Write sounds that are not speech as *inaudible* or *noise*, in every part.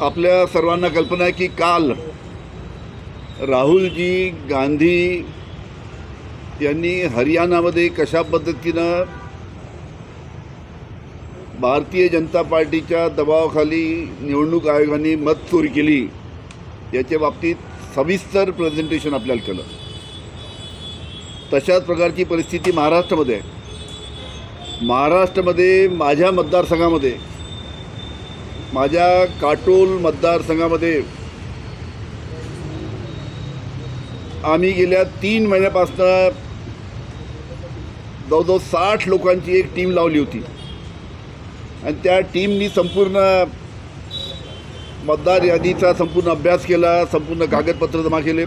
आपल्या सर्वांना कल्पना आहे की काल राहुलजी गांधी यांनी हरियाणामध्ये कशा पद्धतीनं भारतीय जनता पार्टीच्या दबावाखाली निवडणूक आयोगाने मत चोरी केली याच्या बाबतीत सविस्तर प्रेझेंटेशन आपल्याला केलं. तशाच प्रकारची परिस्थिती महाराष्ट्रामध्ये आहे. महाराष्ट्रामध्ये माझ्या मतदारसंघामध्ये माझ्या काटोल मतदारसंघामध्ये आम्ही गेल्या तीन महिन्यापासून जवळजवळ साठ लोकांची एक टीम लावली होती. आणि त्या टीमनी संपूर्ण मतदार यादीचा संपूर्ण अभ्यास केला संपूर्ण कागदपत्र जमा केले.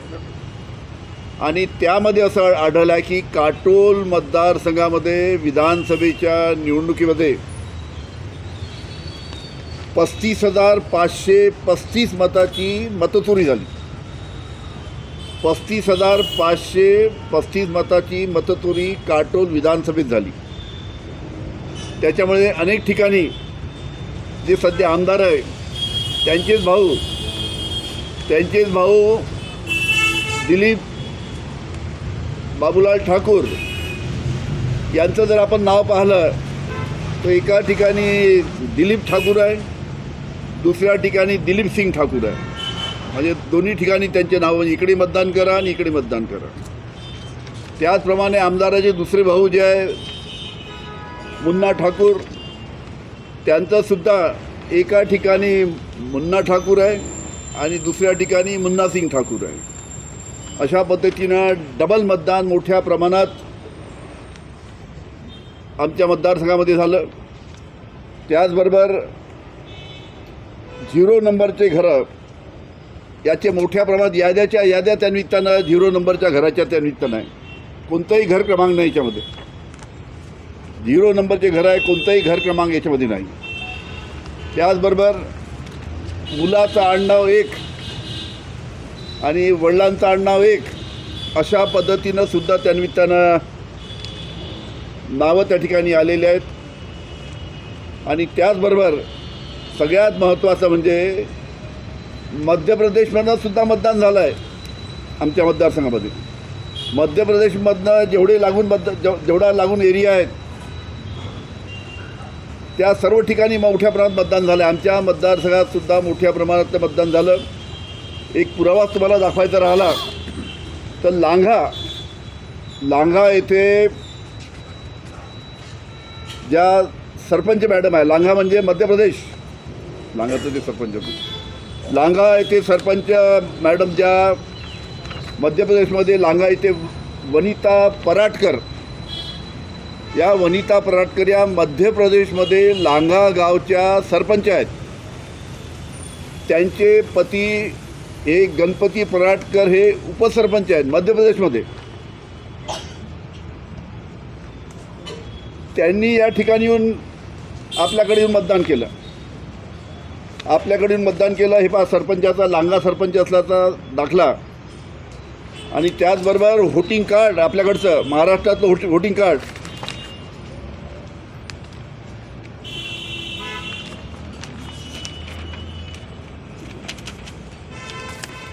आणि त्यामध्ये असं आढळलं आहे की काटोल मतदारसंघामध्ये विधानसभेच्या निवडणुकीमध्ये पस्तीस हजार पाचशे पस्तीस मताची मतचोरी झाली. पस्तीस हजार पाचशे पस्तीस मताची मतचोरी काटोल विधानसभेत झाली. त्याच्यामुळे अनेक ठिकाणी जे सध्या आमदार आहे त्यांचेच भाऊ त्यांचेच भाऊ दिलीप बाबूलाल ठाकूर यांचं जर आपण नाव पाहिलं तर एका ठिकाणी दिलीप ठाकूर आहे दुसऱ्या ठिकाणी दिलीप सिंग ठाकूर आहे. म्हणजे दोन्ही ठिकाणी त्यांचे नाव म्हणजे इकडे मतदान करा आणि इकडे मतदान करा. त्याचप्रमाणे आमदाराचे दुसरे भाऊ जे आहे मुन्ना ठाकूर त्यांचंसुद्धा एका ठिकाणी मुन्ना ठाकूर आहे आणि दुसऱ्या ठिकाणी मुन्ना सिंग ठाकूर आहे. अशा पद्धतीनं डबल मतदान मोठ्या प्रमाणात आमच्या मतदारसंघामध्ये झालं. त्याचबरोबर झिरो नंबरचे घरं याचे मोठ्या प्रमाणात याद्याच्या याद्या त्या निमित्तानं झिरो नंबरच्या घराच्या त्या निमित्तानं आहे. कोणतंही घर क्रमांक नाही याच्यामध्ये. झिरो नंबरचे घर आहे कोणताही घर क्रमांक याच्यामध्ये नाही. त्याचबरोबर मुलाचं आडनाव एक आणि वडिलांचं आडनाव एक अशा पद्धतीनं सुद्धा त्या निमित्तानं नावं त्या ठिकाणी आलेली आहेत. आणि त्याचबरोबर सगळ्यात महत्त्वाचं म्हणजे मध्य प्रदेशमधनं सुद्धा मतदान झालं आहे आमच्या मतदारसंघामध्ये. मध्य प्रदेशमधनं जेवढे लागून मत जेव जेवढा लागून एरिया आहेत त्या सर्व ठिकाणी मोठ्या प्रमाणात मतदान झालं आहे आमच्या मतदारसंघात सुद्धा मोठ्या प्रमाणात मतदान झालं. एक पुरावा तुम्हाला दाखवायचा राहिला तर लांघा. लांघा येथे ज्या सरपंच मॅडम आहे लांघा म्हणजे मध्य प्रदेश. लांघाचं ते सरपंच लांगा येथे सरपंच मॅडम ज्या मध्य प्रदेशमध्ये लांगा येथे वनिता पराटकर या वनिता पराटकर या मध्य प्रदेशमध्ये लांगा गावच्या सरपंच आहेत. त्यांचे पती हे गणपती पराटकर हे उपसरपंच आहेत मध्य प्रदेशमध्ये. त्यांनी या ठिकाणी येऊन आपल्याकडे येऊन मतदान केलं. आपल्याकडून मतदान केलं हे पहा सरपंचाचा लांगा सरपंच असल्याचा दाखला. आणि त्याचबरोबर व्होटिंग कार्ड आपल्याकडचं महाराष्ट्रातलं व्होट व्होटिंग कार्ड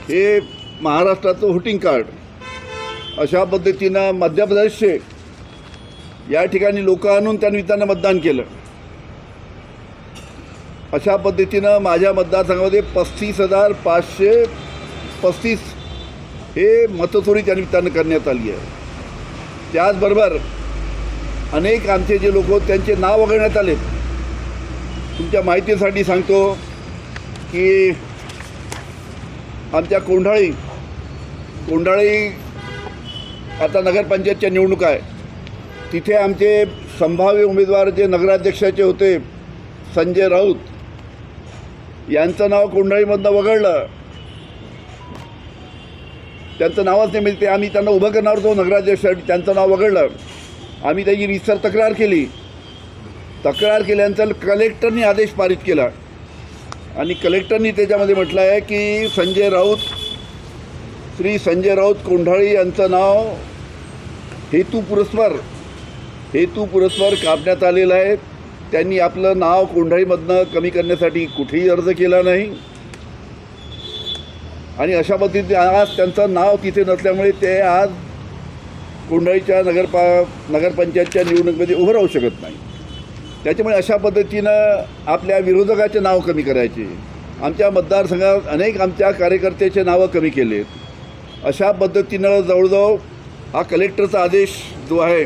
हे महाराष्ट्राचं व्होटिंग कार्ड अशा पद्धतीनं मध्य प्रदेशचे या ठिकाणी लोक आणून त्यांनी त्यांना मतदान केलं. अशा पद्धतीनं माझ्या मतदारसंघामध्ये पस्तीस हजार पाचशे पस्तीस हे मतचोरी त्या निमित्तानं करण्यात आली आहे. त्याचबरोबर अनेक आमचे जे लोक त्यांचे नाव वगळण्यात आले. तुमच्या माहितीसाठी सांगतो की आमच्या कोंढाळी कोंढाळी आता नगरपंचायतच्या निवडणूक आहे. तिथे आमचे संभाव्य उमेदवार जे नगराध्यक्षाचे होते संजय राऊत यांचं नाव कोंढाळीमधनं वगळलं. त्यांचं नावच नाही म्हणजे ते आम्ही त्यांना उभं करणार होतो नगराध्यक्षासाठी त्यांचं नाव वगळलं. आम्ही त्याची रिसर तक्रार केली. तक्रार केल्यानंतर कलेक्टरनी आदेश पारित केला. आणि कलेक्टरनी त्याच्यामध्ये म्हटलं आहे की संजय राऊत श्री संजय राऊत कोंढाळी यांचं नाव हेतू पुरस्पर हेतू पुरस्पर कापण्यात आलेलं आहे. त्यांनी आपलं नाव कोंढाळीमधनं कमी करण्यासाठी कुठेही अर्ज केला नाही. आणि अशा पद्धतीने आज त्यांचं नाव तिथे नसल्यामुळे ते आज कोंढाळीच्या नगरपा नगरपंचायतच्या निवडणुकीमध्ये उभं राहू शकत नाही. त्याच्यामुळे अशा पद्धतीनं आपल्या विरोधकाचे नाव कमी करायचे. आमच्या मतदारसंघात अनेक आमच्या कार्यकर्त्याचे नावं कमी केलेत. अशा पद्धतीनं जवळजवळ हा कलेक्टरचा आदेश जो आहे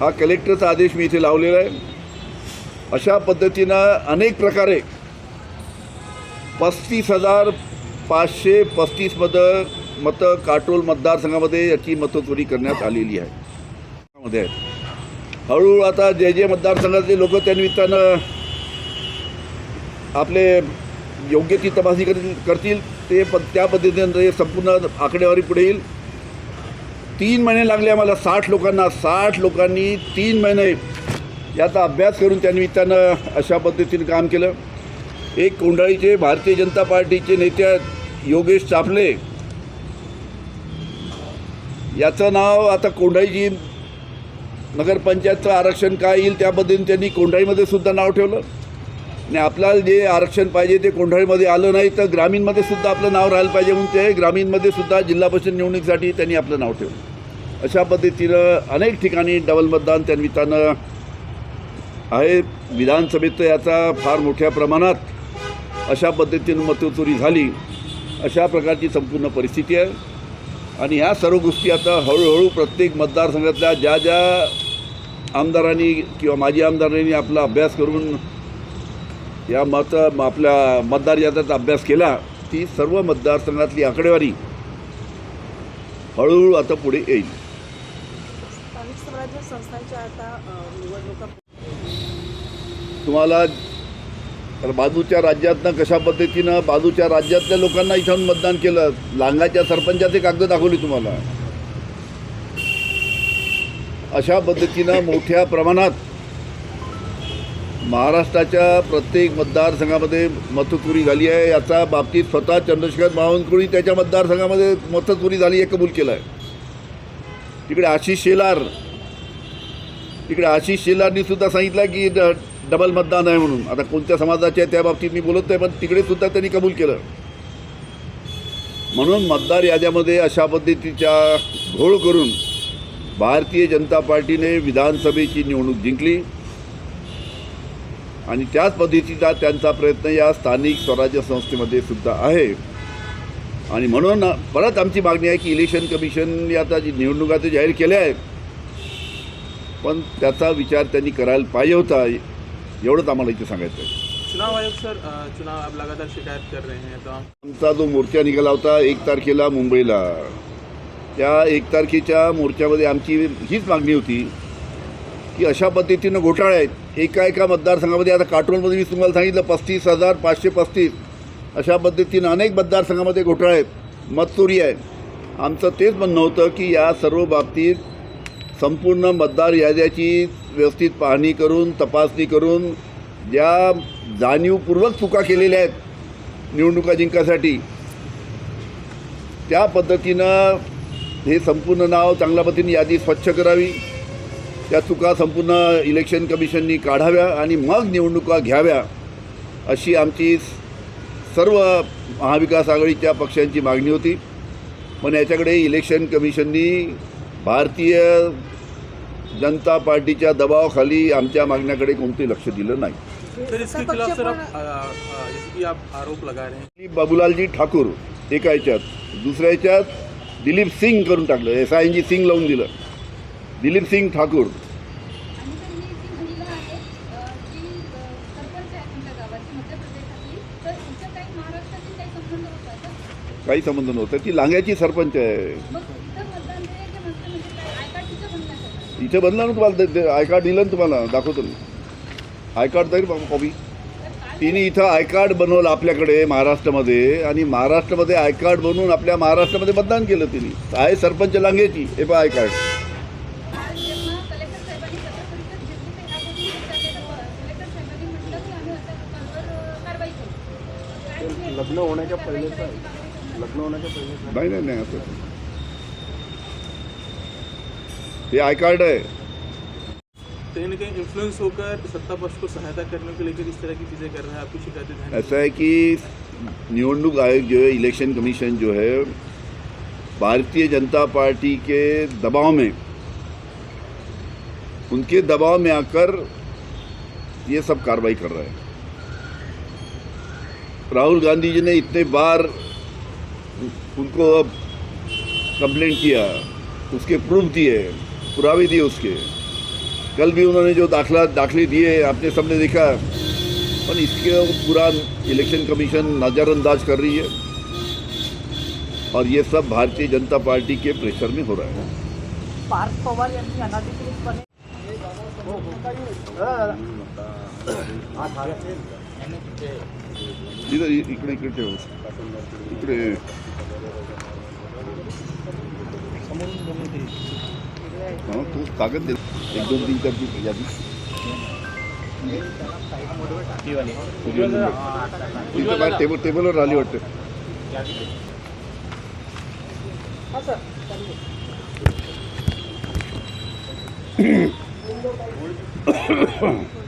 हा कलेक्टरचा आदेश मी इथे लावलेला आहे. अशा पद्धतीनं अनेक प्रकारे पस्तीस हजार पाचशे पस्तीस मतं मतं काटोल मतदारसंघामध्ये याची मतचोरी करण्यात आलेली आहे मध्ये आहेत. हळूहळू आता जे जे मतदारसंघातले लोक त्यानिमित्तानं आपले योग्य ती तपासणी करतील करतील ते प त्या पद्धतीने संपूर्ण आकडेवारी पुढे येईल. तीन महिने लागले आम्हाला साठ लोकांना साठ लोकांनी तीन महिने याचा अभ्यास करून त्यांनी त्यानं अशा पद्धतीनं काम केलं. एक कोंढाळीचे भारतीय जनता पार्टीचे नेते योगेश चापले याचं नाव आता कोंढाळीची नगरपंचायतचं आरक्षण काय येईल त्या पद्धतीने त्यांनी कोंढाळीमध्ये सुद्धा नाव ठेवलं. आणि आपल्याला जे आरक्षण पाहिजे ते कोंढाळीमध्ये आलं नाही तर ग्रामीणमध्ये सुद्धा आपलं नाव राहायला पाहिजे म्हणून ते ग्रामीणमध्ये सुद्धा जिल्हा परिषद निवडणुकीसाठी त्यांनी आपलं नाव ठेवलं. अशा पद्धतीनं अनेक ठिकाणी डबल मतदान त्यांनी त्यानं आहे. विधानसभेत याचा फार मोठ्या प्रमाणात अशा पद्धतीनं मतचोरी झाली. अशा प्रकारची संपूर्ण परिस्थिती आहे. आणि ह्या सर्व गोष्टी आता हळूहळू प्रत्येक मतदारसंघातल्या ज्या ज्या आमदारांनी किंवा माजी आमदारांनी आपला अभ्यास करून या मत आपल्या मतदार याद्याचा अभ्यास केला ती सर्व मतदारसंघातली आकडेवारी हळूहळू आता पुढे येईल. तुम्हाला तर बाजूच्या राज्यातनं कशा पद्धतीनं बाजूच्या राज्यातल्या लोकांना इथून मतदान केलं? लांगाच्या सरपंचाचे कागद दाखवली तुम्हाला. अशा पद्धतीनं मोठ्या प्रमाणात महाराष्ट्राच्या प्रत्येक मतदारसंघामध्ये मतचोरी झाली आहे. याचा बाबतीत स्वतः चंद्रशेखर बावनकुळी त्याच्या मतदारसंघामध्ये मतचोरी झाली हे कबूल केलं आहे तिकडे आशिष शेलार. तिकडे आशिष शेलारनी सुद्धा सांगितलं की डबल मतदान आहे म्हणून. आता कोणत्या समाजाचे आहे त्या बाबतीत मी बोलत नाही पण तिकडे सुद्धा त्यांनी कबूल केलं. म्हणून मतदार याद्यामध्ये अशा पद्धतीच्या घोळ करून भारतीय जनता पार्टीने विधानसभेची निवडणूक जिंकली. आणि त्याच पद्धतीचा त्यांचा प्रयत्न या स्थानिक स्वराज्य संस्थेमध्ये सुद्धा आहे. आणि म्हणून परत आमची मागणी आहे की इलेक्शन कमिशनने आता जी निवडणुका ते जाहीर केल्या आहेत पण त्याचा विचार त्यांनी करायला पाहिजे होता. एवढंच आम्हाला इथे सांगायचं आहे. चुनाव आयोग सर चुनाव लगातार शिकायत कर रहे हैं तो आमचा जो मोर्चा निघाला होता एक तारखेला मुंबईला त्या एक तारखेच्या मोर्चामध्ये आमची हीच मागणी होती की अशा पद्धतीनं घोटाळे आहेत. एका एका मतदारसंघामध्ये आता काटोलमध्ये मी तुम्हाला सांगितलं पस्तीस हजार पाचशे पस्तीस अशा पद्धतीनं अनेक मतदारसंघामध्ये घोटाळे आहेत. मतचोरी आहे. आमचं तेच म्हणणं होतं की या सर्व बाबतीत संपूर्ण मतदार याद्याची व्यवस्थित पाहणी करून तपासणी करून ज्या जाणीवपूर्वक चुका केलेल्या आहेत निवडणुका जिंकासाठी त्या पद्धतीनं हे संपूर्ण नाव चांगल्या पद्धतीने यादी स्वच्छ करावी. त्या चुका संपूर्ण इलेक्शन कमिशननी काढाव्या आणि मग निवडणुका घ्याव्या अशी आमची सर्व महाविकास आघाडीच्या पक्षांची मागणी होती. पण याच्याकडे इलेक्शन कमिशननी भारतीय जनता पार्टीच्या दबावाखाली आमच्या मागण्याकडे कोणते लक्ष दिलं नाही. हैं। बाबूलालजी ठाकूर एका ह्याच्यात दुसऱ्या ह्याच्यात दिलीप सिंग करून टाकलं S I N G sing लावून दिलं. दिलीप सिंग ठाकूर. काही संबंध नव्हता. ती लांग्याची सरपंच आहे मग इथं मतदान द्यायचे म्हणते म्हणजे काय आय कार्ड तिचं बनण्याचं इथे बनलं ना तुम्हाला? आय कार्ड दिलं ना तुम्हाला? दाखवतो मी. आय कार्ड जाईल बाबा कॉपी तिने इथं आय कार्ड बनवलं आपल्याकडे महाराष्ट्रामध्ये आणि महाराष्ट्रामध्ये आय कार्ड बनवून आपल्या महाराष्ट्रामध्ये मतदान केलं तिने. आहे सरपंच लांगेची हे पण आय कार्ड. लग्न होण्याच्या करणार? लग्न होण्याच्या पहिले नाही नाही नाही असं हे आय कार्ड है। कहीं ना कहीं इन्फ्लुएंस होकर सत्ता पक्ष को सहायता करने को लेकर इस तरह की चीज़ें कर रहा है आपकी शिकायतें ऐसा है कि निवडणूक आयोग जो है इलेक्शन कमीशन जो है भारतीय जनता पार्टी के दबाव में उनके दबाव में आकर ये सब कार्रवाई कर रहा है। राहुल गांधी जी ने इतने बार उनको अब कंप्लेंट किया उसके प्रूफ दिए। पुरावे दिए उसके। कल भी उन्होंने जो दाखला दाखले दिए आपने सबने देखा। पण इसके पूरा इलेक्शन कमीशन नज़रअंदाज कर रही है। और ये सब भारतीय जनता पार्टी के प्रेशर में हो रहा है। पार्थ पवार यांनी इधर इकडे इकडे ठेव। इकडे। हा, तू कागद दे. एक दोन तीन चार यादी. बाहेर टेबल टेबलवर आली वाटते. हा. *coughs* *coughs*